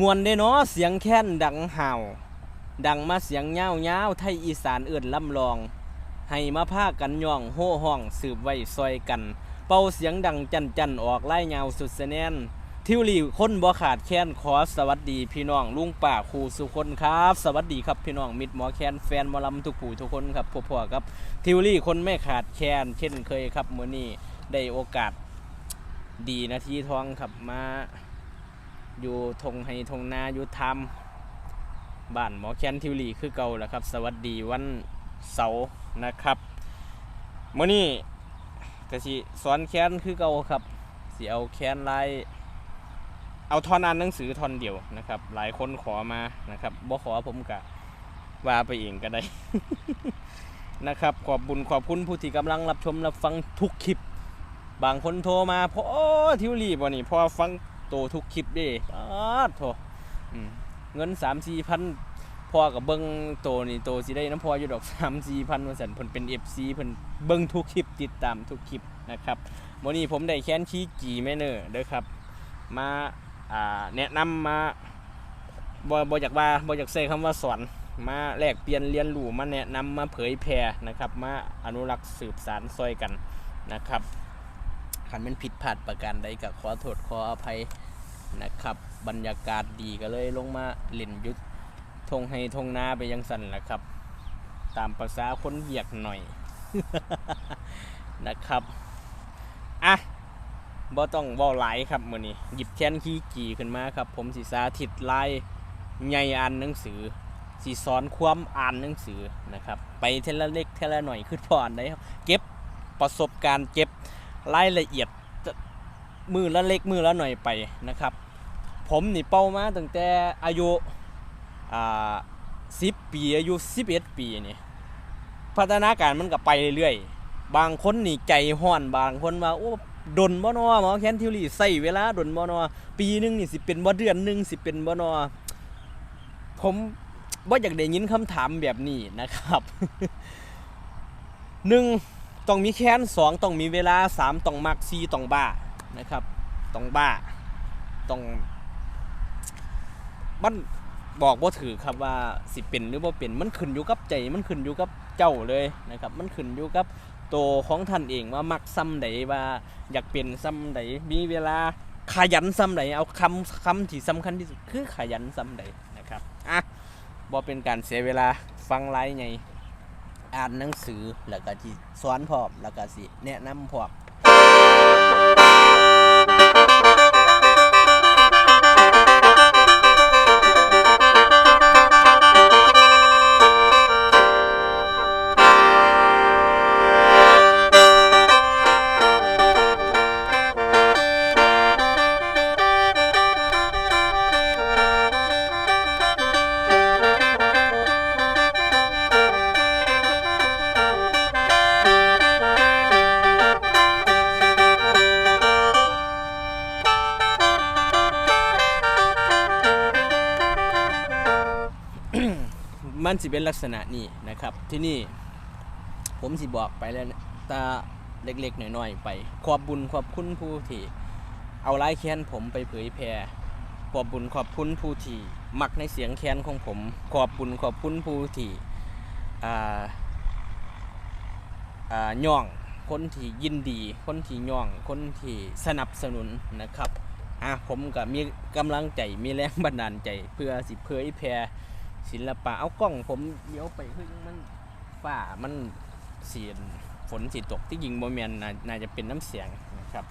มวนได้เนาะเสียงแค้นดังห่าวดังมาเสียงเง้าวเง้าวไทยอีสานเอื่นลำลอง ให้มาพากันย่องโห่ห้องสืบไว้ซอยกัน เป่าเสียงดังจันจันออกไล่เงาสุดแสนนทิวลีคนบ่ขาดแค้นขอสวัสดีพี่น้องลุงป่าครูสุคนครับ สวัสดีครับพี่น้องมิตรหมอแคนแฟนมอลำทุกผู้ทุกคนครับพวกๆครับทิวลีคนไม่ขาดแค้นเช่นเคยครับมื้อนี้ได้โอกาสดีนาทีทองครับมา อยู่ทงให้ทงนาอยู่ทำบ้านหมอแคนทิวลีคือเก่าแล้วครับ สวัสดีวันเสาร์นะครับเมื้อนี้ก็สิสอนแคนคือเก่าครับสิเอาแคนลายเอาทอนอ่านหนังสือทอนเดียวนะครับ หลายคนขอมานะครับบ่ขอผมกะว่าไปเองก็ได้นะครับขอบบุญขอบคุณผู้ที่กำลังรับชมรับฟังทุกคลิป บางคนโทรมาพอทิวรีบ่นี่พอฟัง โตทุกคลิปเดิอ้าโทอืมเงินสามสี่พันพอกับเบิ้งโตนี่โตสิได้น้ำพออยู่ดอกสามสี่พันวันสันเพิ่นเป็นเอฟซีเพิ่นเบิ้งทุกคลิปติดตามทุกคลิปนะครับวันนี้ผมได้แค้นชี้จีแม่เนอร์เด้อครับ มาอ่าแนะนำมาบ่บ่อยากว่าบ่อยากใช้คำว่าสอนมาแลกเปลี่ยนเรียนรู้มาแนะนำมาเผยแพร่นะครับ มาอนุรักษ์สืบสารซอยกันนะครับคันเป็นผิดพลาดประการใดก็ขอโทษขออภัย นะครับ บรรยากาศดีก็เลยลงมาเล่นยุทธทงให้ทงนาไปยังสันแหละครับ ตามภาษาคนเวียกหน่อยนะครับอะบ่ต้องเว้าหลายครับมื้อนี้หยิบแค้นขี้จีขึ้นมาครับ ผมสิสาธิตลายใหญ่อ่านหนังสือสิสอนความอ่านหนังสือนะครับ ไปเทละเล็กเทละหน่อยขึ้นพออ่านได้ครับเก็บประสบการณ์เก็บรายละเอียดมือละเล็กมือละหน่อยไปนะครับ ผมนี่เป้ามาตั้งแต่อายุอ่า10ปีอายุ11ปีนี่พัฒนาการมันก็ไปเรื่อยๆ บางคนนี่ใจห้อนบางคนว่าโอ้ดนบ่นอหมอแคนทิวลี่ใส่เวลาดนบ่นอปีหนึงนี่สิเป็นบ่เดือนหนึงสิเป็นบ่นอผมบ่อยากได้ยินคำถามแบบนี้นะครับหนึ่งต้องมีแค้นสองต้องมีเวลาสามต้องมักสี่ต้องบ้านะครับต้องบ้าต้อง มันบอกบ่ถือครับว่าสิเป็นหรือบ่เป็นมันขึ้นอยู่กับใจมันขึ้นอยู่กับเจ้าเลยนะครับ มันขึ้นอยู่กับตัวของท่านเองว่ามักซ้ำใดว่าอยากเป็นซ้ำใดมีเวลาขยันซ้ำใดเอาคำคำที่สำคัญที่สุดคือขยันซ้ำใดนะครับอะบ่เป็นการเสียเวลาฟังไลฟ์ไงอ่านหนังสือแล้วก็ที่สอนพร้อมแล้วก็สิแนะนำพร้อ มันสิเป็นลักษณะนี้นะครับ ที่นี่ผมสิบอกไปแล้วตาเล็กๆหน่อยๆไป ขอบบุญขอบคุณผู้ที่เอาไลายแค้นผมไปเผยแพร่ขอบบุญขอบคุณผู้ที่มักในเสียงแค้นของผม ขอบบุญขอบคุณผู้ที่ย่องคนที่ยินดี คนที่ย่อง คนที่สนับสนุนนะครับอะผมก็มีกำลังใจมีแรงบันดาลใจเพื่อสิเผยแพร่ ศิลปะเอากล้องผมเลี้ยวไปคือมันฝ้ามันเสียนฝนสีตกที่ยิงโมเมนนาน่าจะเป็นน้ำเสียงนะครับ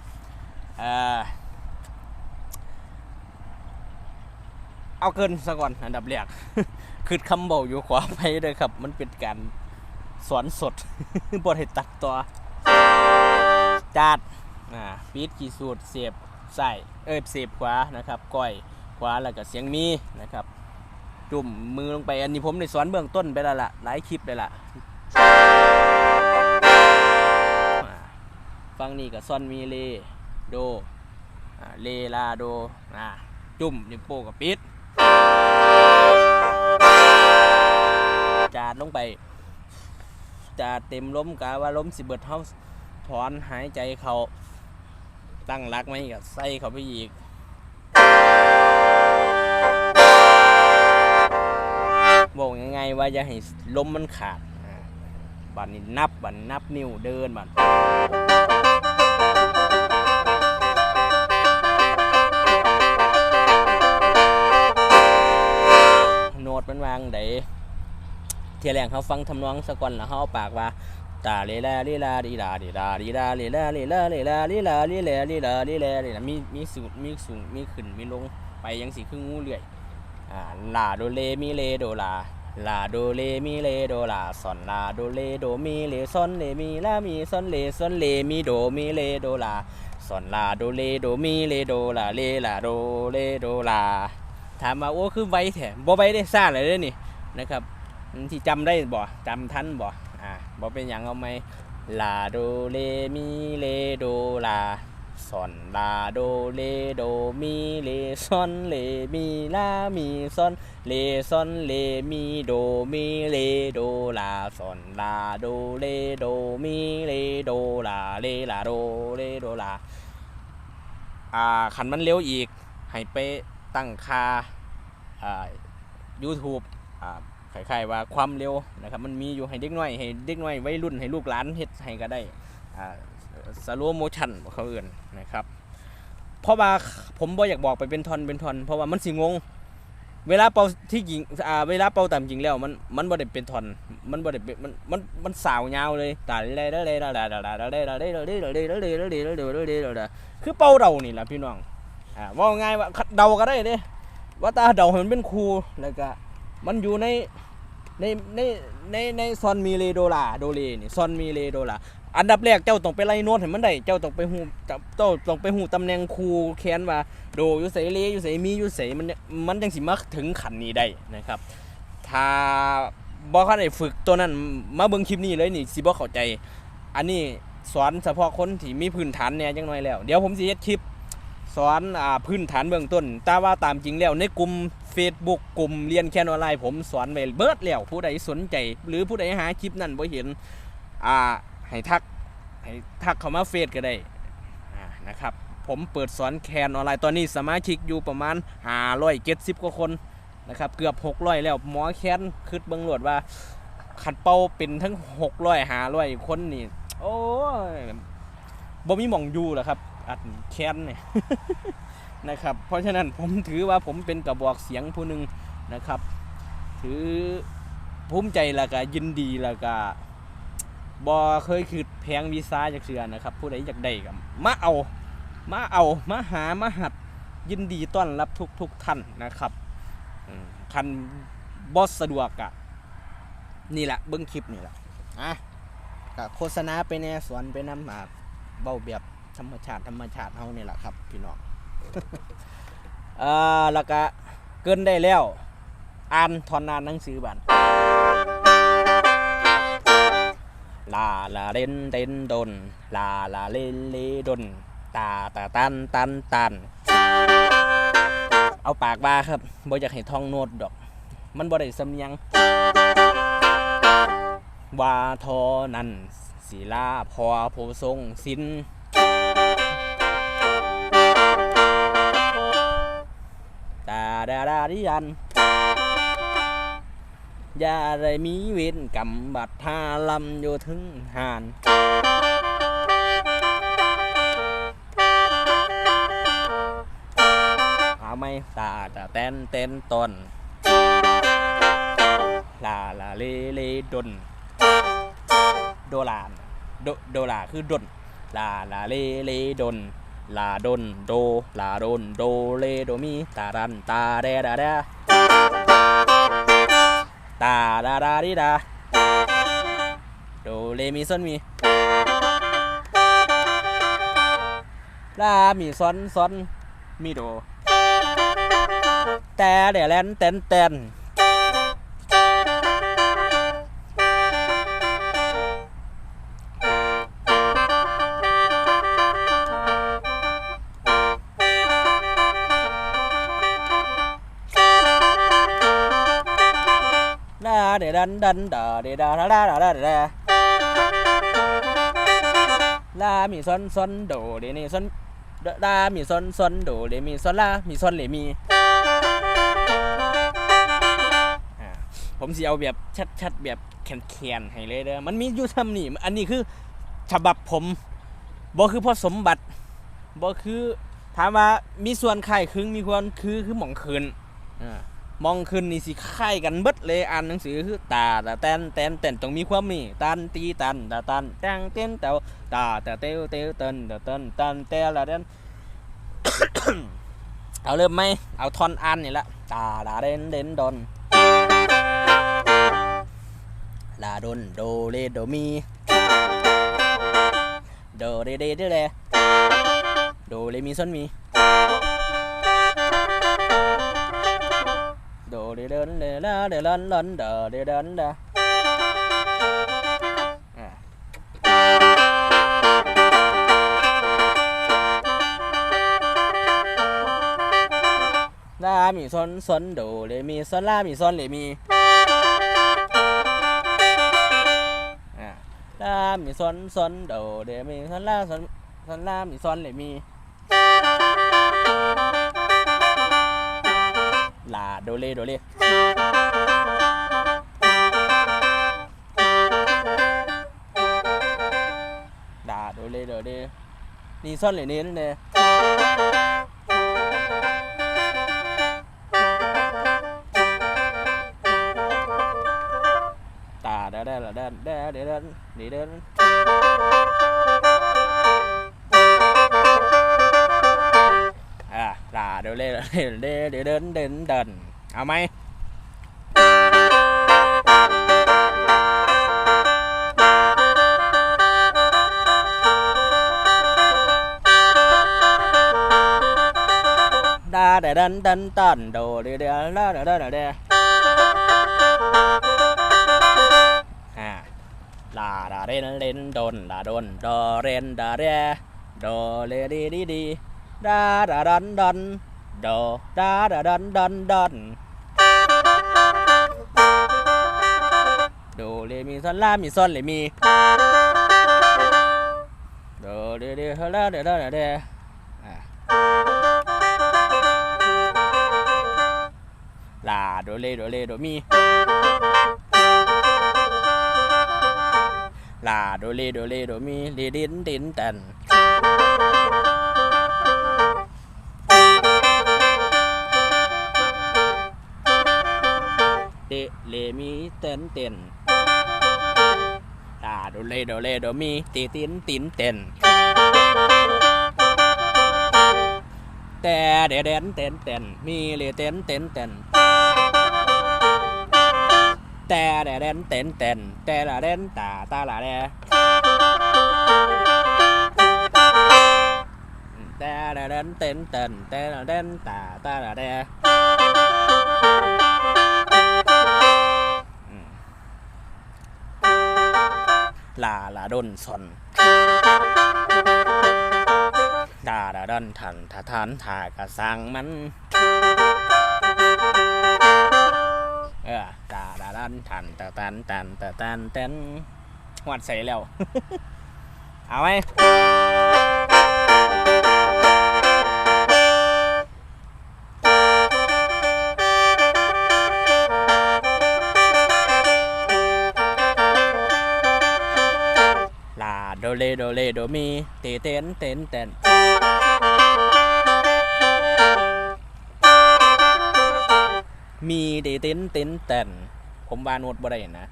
เอาเกินซะก่อนอันดับแรกคือคำบอกอยู่ขวาไปเลยครับ มันเป็นการสอนสดบทให้ตัดต่อจัดอ่าฟีดกี่สูตรเสียบใส่เอ้ยเสียบขวานะครับก้อยขวาแล้วก็เสียงมีนะครับ จุ่มมือลงไปอันนี้ผมในสอนเบื้องต้นไปแล้วล่ะหลายคลิปเลยล่ะอ่าฟังนี่กับซอนมีเลโดเลลาโดจุ่มนิ้วโป้กับปิดจาดลงไปจาดเต็มล้มกะว่าล้มสิเบิดเฮาถอนหายใจเขาตั้งรักไหมกับใส่เขาไปอีกายๆว่าอย่าให้ลมมันขาดบัดนี้นับบัดน,นับนิ้วเดินบัดโน้ตมันวางไดเทียแรงเขาฟังทำนองสะก่อนแล้วเขาเอาปากว่าตาเลลาลีลาดีลาดีลาดีลาลีลาลีลาลีลาลีลาลีลาลีลาลีลาลีลามีมีสูงมีสูงมีขึ้นมีลงไปยังสีครึ่งงูเลื่อย ลาโดเลมีเลโดลาลาโดเลมีเลโดลาซอนลาโดเลโดมีเลซอนเลมีลามีซอนเลซอนเลมีโดมีเลโดลาซอนลาโดเลโดมีเลโดลาเลลาโดเลโดลาถามมาโอ้คือไวแท้บ่ไวได้ซ่าเลยเด้นี่นะครับที่จำได้บ่จำทันบ่อ่าบ่เป็นหยังเอาไหมลาโดเลมีเลโดลา ซอนลาโดเลโดมีเลซอนเลมีลามีซอนเลซอนเลมีโดมีเลโดลาซอนลาโดเลโดมีเลโดลาเลลาโดเลโดลาอ่าขันมันเร็วอีก ให้ไปตั้งค่าอ่า YouTube อ่าคล้ายๆว่าความเร็วนะครับมันมีอยู่ให้เด็กน้อยให้เด็กน้อยวัยรุ่นให้ลูกหลานเฮ็ดให้ก็ได้อ่า สโลโมชันเขาเอื่นนะครับเพราะว่าผมบ่อยากบอกไปเป็นทอนเป็นทอนเพราะว่ามันสิงง เวลาเป่าที่จริงอ่าเวลาเป่าตามจริงแล้วมันมันบ่ได้เป็นทอนมันบ่ได้เป็นมันมันมันสาวยาวเลยตาเลยเลยเลยเลยเลยเลยเลยเลยเลยเลยเลยเลยเลยเลยเลยเลยคือเป่าเดานี่แหละพี่น้องอ่าว่าง่ายว่าเดาก็ได้เด้ว่าตาเดาให้มันเป็นครูแล้วก็มันอยู่ในในในในในซอนมีเลโดลาโดเลนี่ซอนมีเลโดลา อันดับแรกเจ้าต้องไปไล่น้ตให้มันได้เจ้าต้องไปหูเจ้าต้องไปหูตำแหน่งครูแคนว่าโดอยู่ไสเลอยู่ไสมีอยู่ไสมันมันจังสิมาถึงขันนี้ได้นะครับ ถ้าบ่คันได้ฝึกตัวนั้นมาเบิ่งคลิปนี้เลยนี่สิบ่เข้าใจ อันนี้สอนเฉพาะคนที่มีพื้นฐานแน่จังน้อยแล้ว เดี๋ยวผมสิเฮ็ดคลิปสอนอ่าพื้นฐานเบื้องต้น แต่ว่าตามจริงแล้วในกลุ่ม Facebook กลุ่มเรียนแคนออนไลน์ผมสอนไว้เบิดแล้วผู้ใดสนใจ หรือผู้ใดหาคลิปนั้นบ่เห็นอ่า ให้ทักให้ทักเข้ามาเฟซก็ได้นะครับ ผมเปิดสอนแคนออนไลน์ตอนนี้สมาชิกอยู่ประมาณ570กว่าคนนะครับ เกือบ600แล้วหมอแคนคิดเบิ่งโลวดว่าขัดเป้าเป็นทั้ง600 500คนนี่ โอ้ยบ่มีหม่องอยู่หรอครับ อัดแคนเนี่ยนะครับ เพราะฉะนั้นผมถือว่าผมเป็นกระบอกเสียงผู้หนึ่งนะครับ ถือภูมิใจแล้วก็ยินดีแล้วก็ บอเคยคือแพงวีซ่าจากเสือนะครับผู้ใดอยากได้กับมาเอา มาเอามาหามาหัดยินดีต้อนรับทุกทุกท่านนะครับคันบอสสะดวกอะนี่แหละเบิ้งคลิปนี่แหละอะก็โฆษณาไปแน่สอนไปน้ำมาเบาแบบธรรมชาติธรรมชาติเฮานี่แหละครับ พี่น้องอ่าแล้วก็เกินได้แล้ว อ่านทอนอ่านหนังสือบัน ลาลาเล่นเต้นดนลาลาเล่นเลดนตาตาตันตันตันเอาปากบาครับบ่อยากให้ท่องโน้ตดอก มันบ่ได้สำเนียงว่าทอนั่นศิลาพอโพทรงสินตาดาดาดิยัน ย่าได้มีเวรกรรมบัดทาลำอยู่ถึงหานเอาไม่ตาตาแตนเต้นตนลาลาเลเลดนโดลานโดโดลาคือดนลาลาเลเลดนลาดนโดลาดนโดเลโดมีตาดันตาเดดาด ตาดาดาดิดาโดเลมีซอนมีลามีซอนซอนมีโดแต่เดี๋ยวแลนเตนเต้น ดันดันดาเดดาดาดาดาดาดาลามีซอนซอนโดเดนี่ซอนดามีซอนซอนโดเดมีซอนลามีซอนเลมีผมสิเอาแบบชัดๆแบบแคนๆให้เลยเด้อมันมีอยู่ทำนี่อันนี้คือฉบับผมบ่คือพ่อสมบัติบ่คือถามว่ามีส่วนคล้ายคลึงมีความคือคือหมองคืนอ่า มองคืนนี่สิคล้ายกันเบิดเลยอ่านหนังสือคือตาตาแตนแตนแตนต้องมีความนี่ตันตีตันตาตันแตงเต้นเตาตาแต่เตวเตวเต้นเตาเต้นตันเตละเดนเอาเริ่มไหมเอาทอนอันนี่ละตาดาเดนเดนดนลาดนโดเรโดมีโดเรเดเดเรโดเรมีซอนมี đồ đi đến đi la đi lăn lăn đờ đi đến ra à. la mi son son, đồ lê mi son la mi son lê mi. À. La mi son son, đồ lê mi son la son son la mi son lê mi. โดเรเดนเดลาเดลันลันเดเดเดนเดอะลามีซอนซอนโดเรมีซอนลามี ซอนเรมีอะลามีซอนซอนโดเรมีซอนลาซอนซอนลามีซอนเรมีลาโดเรโดเร đà đồ lê đồ đê đi son lại nến nè tà đã đây là đen đe để đến đi đến à đà đồ lê มีซอนล่ามีซ่อนเลยมีเดี๋เดี๋ยวเดี๋ยวเดี๋ยวเดี๋ยวเดี๋ยวเดี๋ยวลาโดเลโดเลโดมีลาโดเลโดเลโดมีเลดินดินตันเดเลมีเต้นเต้น mi lê đến đến tần đê lê mi tên tên là đồ lê đồ lê đồ mi tì tín tín tên แต่เดเดนเต้นเต้นมีเลเต้นเต้นเต้นแต่เดเดนเต้นเต้นแต่ละเดนตาตาละเดแต่เดเดนเต้นเต้นแต่ละเดนตาตาละเด ลาลาดนสนดาดาดันทันทาทานทากะสังมันเออดาดาดันทันตะตันตันตะตันเต้นหวัดใส่แล้ว เอาไหม เลโดเลโดมีเตเต้นเต้นเต้นมีเดเต้นเต้นเต้นผมว่าโนดบ่ได้นะ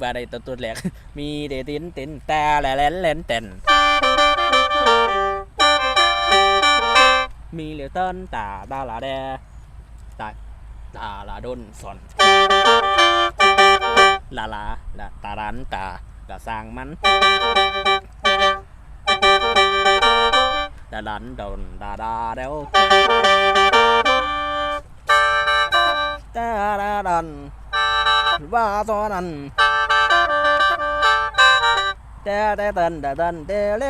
ว่าได้ตัวตัวแรกมีเดเต้นเต้นแต่แลแลนแหลนเต้นมีเหลือเต้นตาตาลาแดตาตาลาดนสอนลาลาลาตารันตากะสร้างมัน ดาดันดนดาดาเดวดาดาดันว่าตอนันเดเดดันเาดันเดเล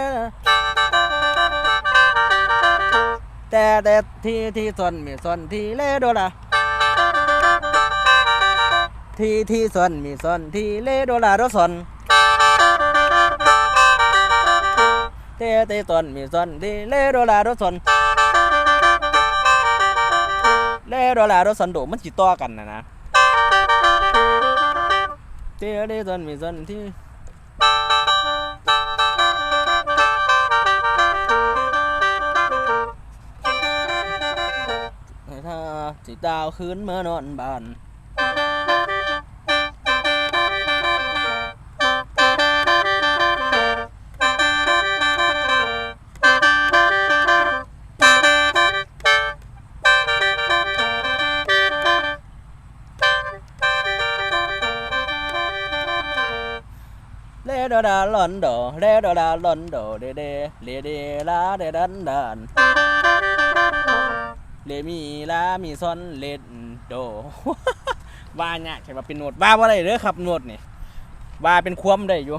แต่แต่ที่ที่ส่วนมีส่วนที่เลโดละที่ที่ส่วนมีส่วนที่เลโดละรถส่วน เตเตตอนมีซอนดีเลโดลาโดซอนเลโดลาโดซอนโดมันจิตต่อกันนะนะเตเตตอนมีซอนที่ถ้าสิดาวคืนเมื่อนอนบ้าน เลดดาลอนโดเลดดาลอนโดเดเดเลเดลาเดดันดันเลมีลามีซอนเลดโดว่าเนี่ยใช่ว่าเป็นโนดว่าว่าอะไรเด้อครับโนดนี่ว่าเป็นความได้อยู่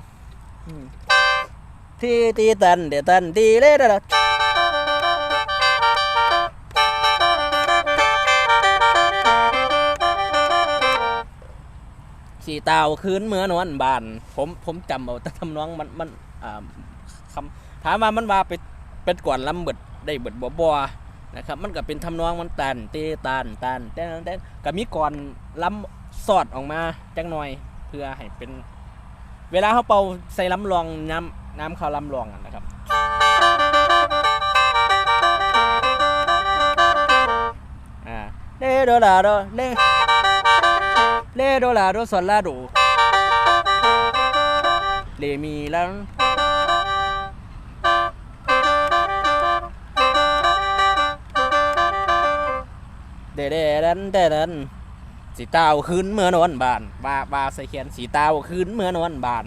ที่ตีตันเดตันตีเลดดา สีตาคืนเมื่อนวนบาน ผมผมจำเอาแต่ทำนองมันมันอ่าคำถามว่ามันว่าเป็นเป็นก่อนลำเบิดได้เบิดบ่บ่นะครับมันก็เป็นทำนองมันตันเตตันตันเต้นเต้นก็มีก่อนลำสอดออกมาจังหน่อยเพื่อให้เป็น เวลาเขาเป่าใส่ลำรองน้ำน้ำเข้าลำรองนะครับอ่าเลโดลาโดเล เลโดลาโดซอลลาโดเลมีลังเดเดดันเดดันสีเต้าขึ้นเมื่อนอนบานบาบาใส่เขียนสีเต้าขึ้นเมื่อนอนบาน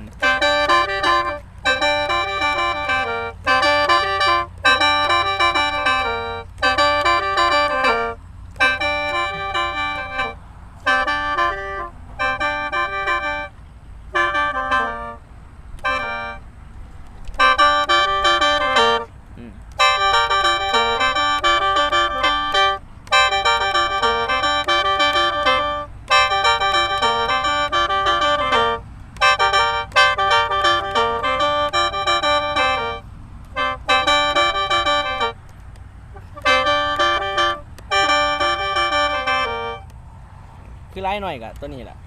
คือไล่หน่อยกะตัวนี้แหละ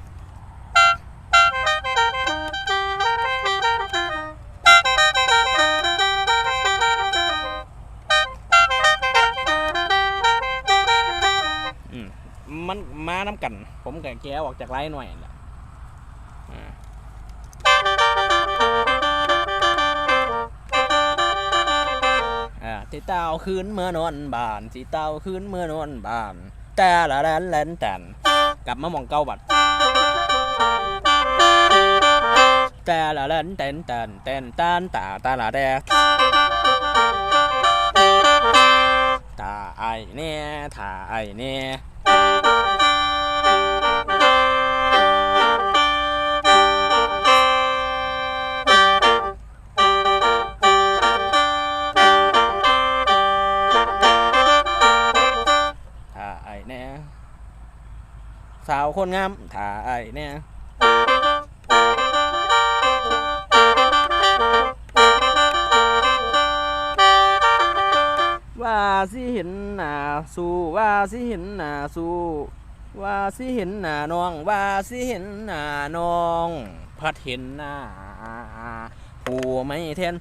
มันมาน้ำกัน ผมกับแกออกจากไล่หน่อยแหละอ่าอ่าสีเต้าคืนเมื่อนอนบานสีเต้าคืนเมื่อนอนบานแต่ละแลนแลนแตน กลับมามองเก้าบัดแต่ละเลนเตนเต้นเต้นตานตาตาละแดตาไอเนี่ยตาไอเนี่ย สาวคนงามถ่าไอแน่ยว่าสิเห็นหน้าสู้ว่าสิเห็นหน้าสู้ว่าสิเห็นหน้าน้อง ว่าสิเห็นหน้าน้องพัดเห็นหน้าผู้ไม่เทน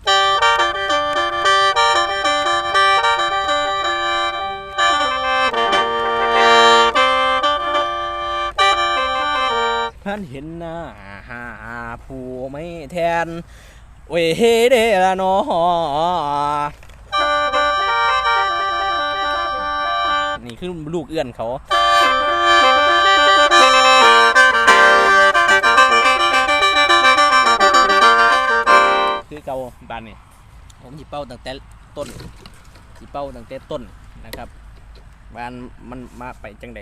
พันเห็นหน้าหาผู้ไม่แทนโอ้ยเฮเดละนอนี่คือลูกเอื้อนเขาคือเกาบานนี่ผมหยิบเป้าตั้งแต่ต้นหยิบเป้าตั้งแต่ต้นนะครับบานมันมาไปจังใด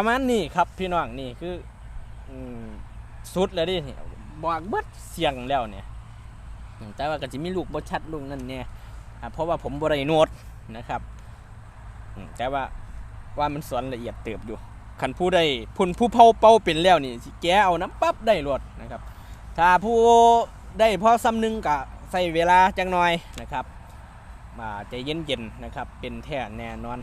ประมาณนี้ครับพี่น้องนี่คืออสุดเลยดิบอกเบิดเสียงแล้วเนี่ยแต่ว่าก็จะมีลูกบชัดลูกนั่นเนี่ยเพราะว่าผมบริโนดนะครับแต่ว่าว่ามันสอนละเอียดเติบอยู่คันผู้ได้พุ่นผู้เผาเป่าเป็นแล้วนี่แกเอาน้ำปั๊บได้รวดนะครับ ถ้าผู้ได้พอซ้ำหนึงก็ใส่เวลาจังหน่อยนะครับมาใจเย็นๆนะครับเป็นแท้แน่นอน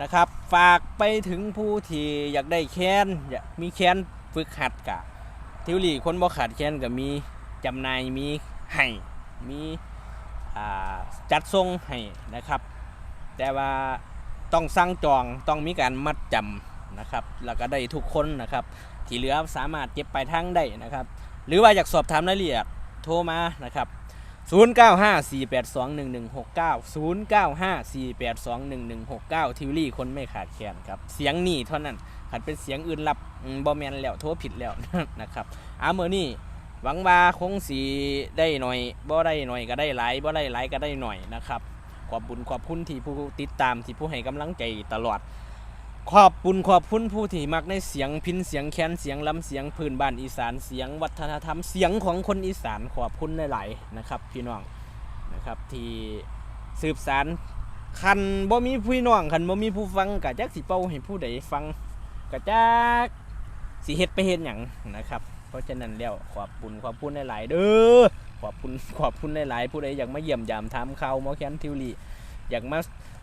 นะครับ ฝากไปถึงผู้ที่อยากได้แคนอยากมีแคนฝึกหัดกะทิวลี่คนบ่ขาดแคนก็มีจำนายมีให้มีจัดส่งให้นะครับ แต่ว่าต้องสั่งจองต้องมีการมัดจำนะครับ แล้วก็ได้ทุกคนนะครับ ที่เหลือสามารถเก็บไปลายทางได้นะครับ หรือว่าอยากสอบถามรายละเอียดโทรมานะครับ 0954821169 ทิวลี่คนไม่ขาดแคลนครับ เสียงนี่เท่านั้นขันเป็นเสียงอื่นรับอืมบอแมนแล้วโทรผิดแล้วนะครับอาเมื่อนี้หวังว่าคงสีได้หน่อยบ่ได้หน่อยก็ได้หลายบ่ได้หลายก็ได้หน่อยนะครับ ขอบบุญขอบคุณที่ผู้ติดตามที่ผู้ให้กำลังใจตลอด ขอบบุญขอบคุณผู้ที่มักในเสียงพินเสียงแคนเสียงลำเสียงพื้นบ้านอีสานเสียงวัฒนธรรมเสียงของคนอีสานขอบคุณหลายๆนะครับ พี่น้องนะครับที่สืบสารคันบ่มีพี่น้องคันบ่มีผู้ฟังกะจักสิเป้าให้ผู้ใดฟังกะจักสิเฮ็ดไปเฮ็ดหยังนะครับ เพราะฉะนั้นแล้วขอบคุณขอบคุณหลายๆเด้อขอบคุณขอบคุณหลายๆผู้ใดอยากมาเยี่ยมยามถามข่าวหมอแคนทิวลีอยากมา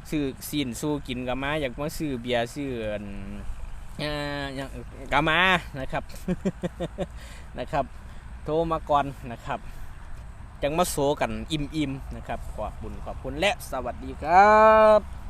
ซื้อซีนสู้กินก็มาอยากมาซื้อเบียร์ซื้ออ่าอย่างก็มานะครับนะครับ โทรมาก่อนนะครับ จังมาโซกันอิ่มๆนะครับ ขอบคุณขอบคุณและสวัสดีครับ